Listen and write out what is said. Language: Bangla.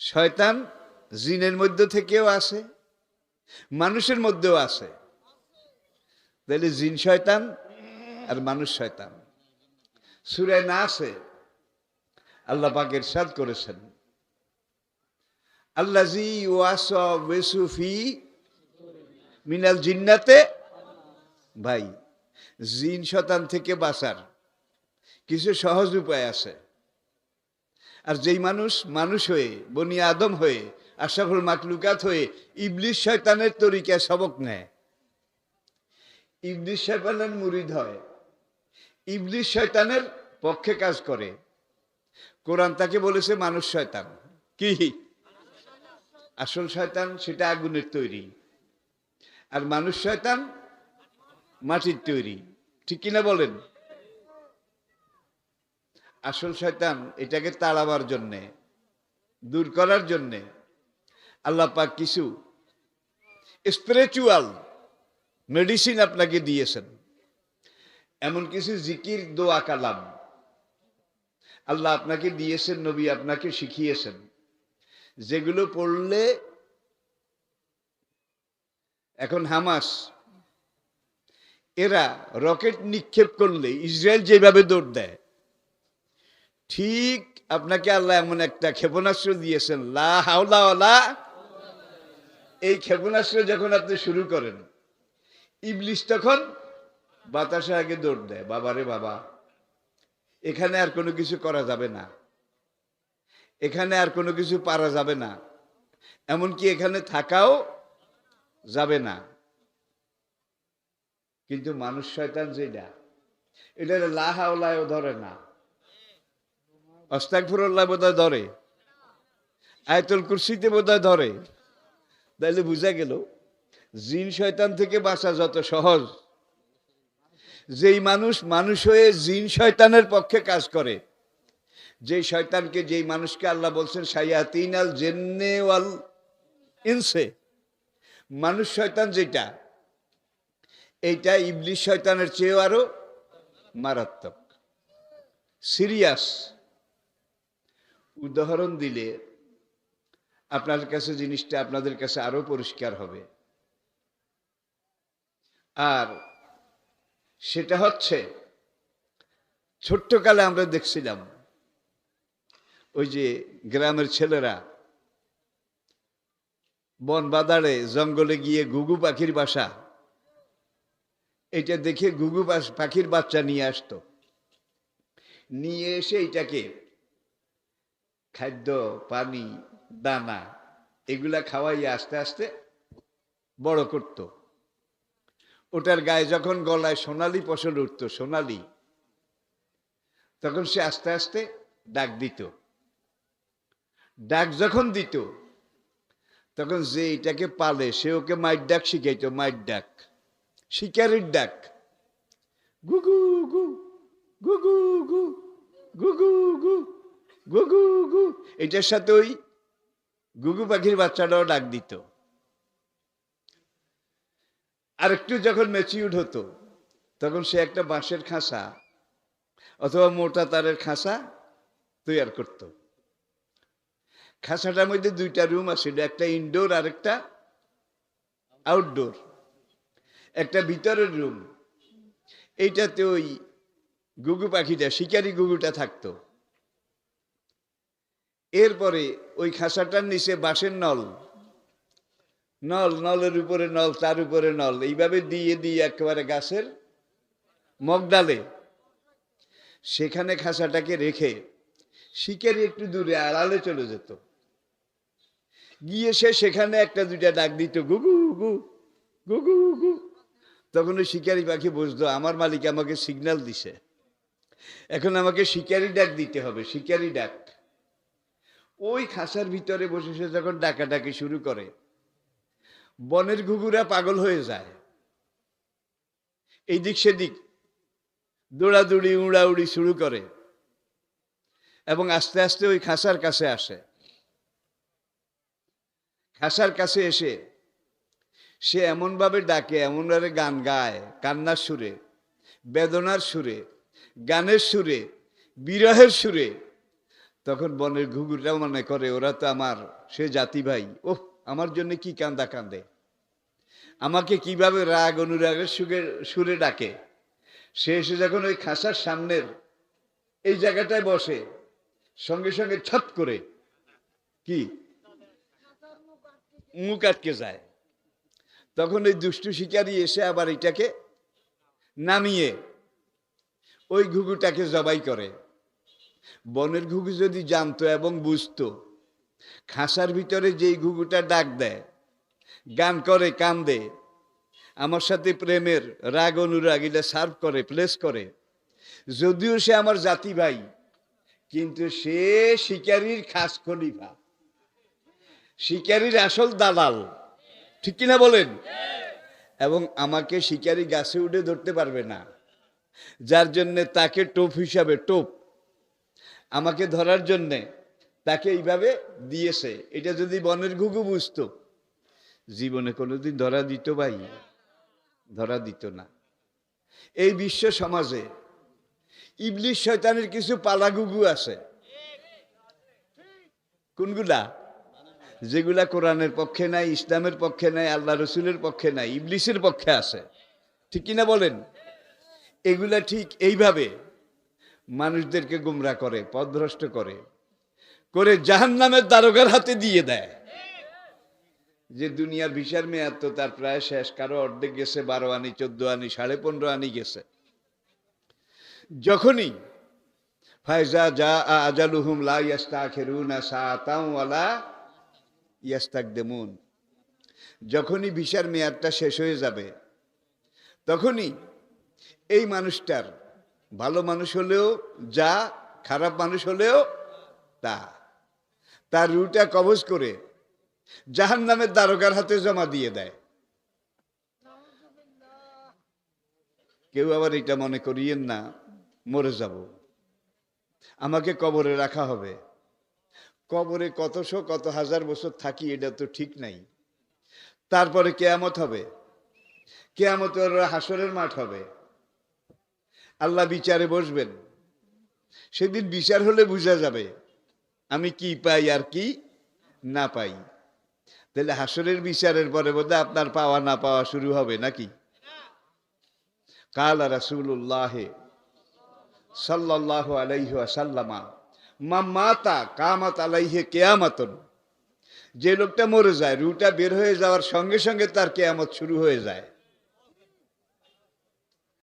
শয়তান জিনের মধ্যে থেকেও আসে, মানুষের মধ্যেও আছে তাহলে জিন শয়তান আর মানুষ শয়তান। সুরায় না আছে আল্লাহ পাকের সাদ করেছেন। আল্লাহ জি ওয়াস ওয়েসুফি মিনাল জিন্নাতে, ভাই, জিন শতান থেকে বাঁচার কিছু সহজ উপায় আছে। আর যেই মানুষ মানুষ হয়ে, বনি আদম হয়ে আশাফুল মাকলুকাত হয়ে ইবলিশ শয়তানের তরিকা সবক নেয়। ইবলিশ শয়তানের মুরিদ হয়। ইবলিশ শয়তানের পক্ষে কাজ করে। কোরআন তাকে বলেছে মানুষ শয়তান। কি? আসল শয়তান সেটা আগুনের তৈরি। আর মানুষ শয়তান মাটির তৈরি। ঠিক কিনা বলেন? আসল শয়তান এটাকে তাড়াবার জন্যে, দূর করার জন্যে। আল্লাহ পাক কিছু স্পিরিচুয়াল মেডিসিন আপনাকে দিয়েছেন। এমন কিছু জিকির, দোয়া, কালাম আল্লাহ আপনাকে দিয়েছেন, নবী আপনাকে শিখিয়েছেন। যেগুলো পড়লে এখন হামাস, এরা রকেট নিক্ষেপ করলে, ইসরায়েল যেভাবে দৌড় দেয় ঠিক আপনাকে আল্লাহ এমন একটা ক্ষেপণাস্ত্র দিয়েছেন, লা এই ক্ষেপণাস্ত্র যখন আপনি শুরু করেন ইবলিশ তখন বাতাসে আগে দৌড় দেয় বাবারে বাবা, এখানে আর কোনো কিছু করা যাবে না, এখানে আর কোনো কিছু পারা যাবে না, এমনকি এখানে থাকাও যাবে না। কিন্তু মানুষ শয়তান যেটা এটা লাহাওলায়ও ধরে না। অস্তাকফুরল্লাহ বোধহয় ধরে। আয়তুল কুরসিতে বোধহয় ধরে। তাইলে বুঝা গেল, জিন শয়তান থেকে বাঁচা যত সহজ। যেই মানুষ মানুষ হয়ে জিন শয়তানের পক্ষে কাজ করে যেই শয়তানকে যেই মানুষকে আল্লাহ বলছেন সাইয়াতিন আল জেন্নে ওয়াল ইনসে। মানুষ শয়তান যেটা, এইটা ইবলিশ শয়তানের চেয়েও আরও মারাত্মক। সিরিয়াস। উদাহরণ দিলে আপনার কাছে জিনিসটা আপনাদের কাছে আরও পরিষ্কার হবে। আর সেটা হচ্ছে, ছোট্টকালে আমরা দেখছিলাম, ওই যে গ্রামের ছেলেরা বন বাদারে জঙ্গলে গিয়ে ঘুঘু পাখির বাসা, এটা দেখে ঘুঘু পাখির বাচ্চা নিয়ে আসতো। নিয়ে এসে এটাকে খাদ্য, পানি, দানা, এগুলা খাওয়াই আস্তে আস্তে বড় করত। ওটার গায়ে যখন গলায় সোনালি ফসল উঠত, সোনালি, তখন সে আস্তে আস্তে ডাক দিত। ডাক যখন দিত, তখন যে এটাকে পালে, সে ওকে মাইর ডাক শিখাইতো, মাইর ডাক, শিকারির ডাক। গুগু গু গুগু গু গুগু গু। গুগু গু এটার সাথে ওই গুগু পাখির বাচ্চাটাও ডাক দিত। আর একটু যখন ম্যাচিউড হতো, তখন সে একটা বাঁশের খাঁচা অথবা মোটা তারের খাঁচা তৈয়ার করত। খাঁচাটার মধ্যে দুইটা রুম আছে একটা ইনডোর আর একটা আউটডোর একটা ভিতরের রুম এইটাতে ওই গুগু পাখিটা, শিকারি গুগুটা থাকতো। এরপরে ওই খাঁচাটার নিচে বাঁশের নল। নল, নলের উপরে নল, তার উপরে নল। এইভাবে দিয়ে দিয়ে একেবারে গাছের মগডালে। সেখানে খাঁচাটাকে রেখে শিকারি একটু দূরে আড়ালে চলে যেত। গিয়ে সে সেখানে একটা দুইটা ডাক দিত গুগু গু গুগু গু তখন ওই শিকারি পাখি বুঝতো আমার মালিক আমাকে সিগন্যাল দিছে। এখন আমাকে শিকারি ডাক দিতে হবে, শিকারি ডাক। ওই খাঁচার ভিতরে বসে সে যখন ডাকাডাকি শুরু করে, বনের ঘুঘুরা পাগল হয়ে যায়। এই দিক সেদিক দৌড়াদৌড়ি, উড়াউড়ি শুরু করে এবং আস্তে আস্তে ওই খাঁচার কাছে আসে। খাঁচার কাছে এসে সে এমনভাবে ডাকে, এমনভাবে গান গায়, কান্নার সুরে, বেদনার সুরে, গানের সুরে, বিরহের সুরে তখন বনের ঘুঘুটাও মনে করে, ওরা তো আমার, সে জাতি ভাই। ওহ, আমার জন্য কি কান্দা কান্দে। আমাকে কীভাবে রাগ, অনুরাগের সুরে সুরে ডাকে? সে এসে যখন ওই খাসার সামনের এই জায়গাটায় বসে, সঙ্গে সঙ্গে ছট করে, কি? মুখ আটকে যায়। তখন ওই দুষ্টু শিকারী এসে আবার এটাকে নামিয়ে, ওই ঘুঘুটাকে জবাই করে। বনের ঘুঘু যদি জানতো এবং বুঝতো খাসার ভিতরে যেই ঘুঘুটা ডাক দেয়, গান করে, কান্দে, আমার সাথে প্রেমের রাগ, অনুরাগ এটা সার্ভ করে প্লেস করে। যদিও সে আমার জাতি ভাই কিন্তু সে শিকারীর খাস খলিফা। শিকারীর আসল দালাল। ঠিক কিনা বলেন? এবং আমাকে শিকারী গাছে উঠে ধরতে পারবে না। যার জন্যে তাকে টোপ হিসাবে, টোপ। আমাকে ধরার জন্যে তাকে এইভাবে দিয়েছে। এটা যদি বনের ঘুঘু বুঝতো। জীবনে কোনোদিন ধরা দিত ভাই। ধরা দিত না। এই বিশ্ব সমাজে ইবলিশ শয়তানের কিছু পালাগুগু আছে। কোনগুলা? যেগুলা কোরআনের পক্ষে নাই, ইসলামের পক্ষে নাই, আল্লাহ রসুলের পক্ষে নাই, ইবলিশের পক্ষে আছে। ঠিক কিনা বলেন? এগুলা ঠিক এইভাবে মানুষদেরকে গুমরা করে, পথভ্রষ্ট করে করে জাহান নামের দারোগার হাতে দিয়ে দেয়। যে দুনিয়ার ভিসার মেয়াদ তো তার প্রায় শেষ, কারও অর্ধেক গেছে, বারো আনি, চোদ্দ আনি, সাড়ে পনেরো আনি গেছে। যখনই ফায়জা যা আজালুহুম লা ইয়াস্তাখিরুনা সাআতাও ওয়ালা ইয়াস্তাকদিমুন। যখনই ভিসার মেয়াদটা শেষ হয়ে যাবে, তখনই এই মানুষটার ভালো মানুষ হলেও যা, খারাপ মানুষ হলেও তা। তার রুটা কবজ করে জাহান নামের দ্বারকার হাতে জমা দিয়ে দেয়। কেউ আবার এটা মনে করিয়েন না, মরে যাব। আমাকে কবরে রাখা হবে। কবরে কতশো কত হাজার বছর থাকি, এটা তো ঠিক নাই। তারপরে কেয়ামত হবে। কেয়ামত হাসরের মাঠ হবে। আল্লাহ বিচারে বসবেন। সেদিন বিচার হলে বোঝা যাবে, আমি কি পাই আর কি না পাই। তাহলে হাসরের বিচারের পরে বোধহয় আপনার পাওয়া না পাওয়া শুরু হবে নাকি? কাল রাসুল্লাহ সাল্লাহ আলাইহি সাল্লামা মা মাতা কামাত আলাইহে কেয়ামাতন যে লোকটা মরে যায়, রুটা বের হয়ে যাওয়ার সঙ্গে সঙ্গে তার কেয়ামত শুরু হয়ে যায়।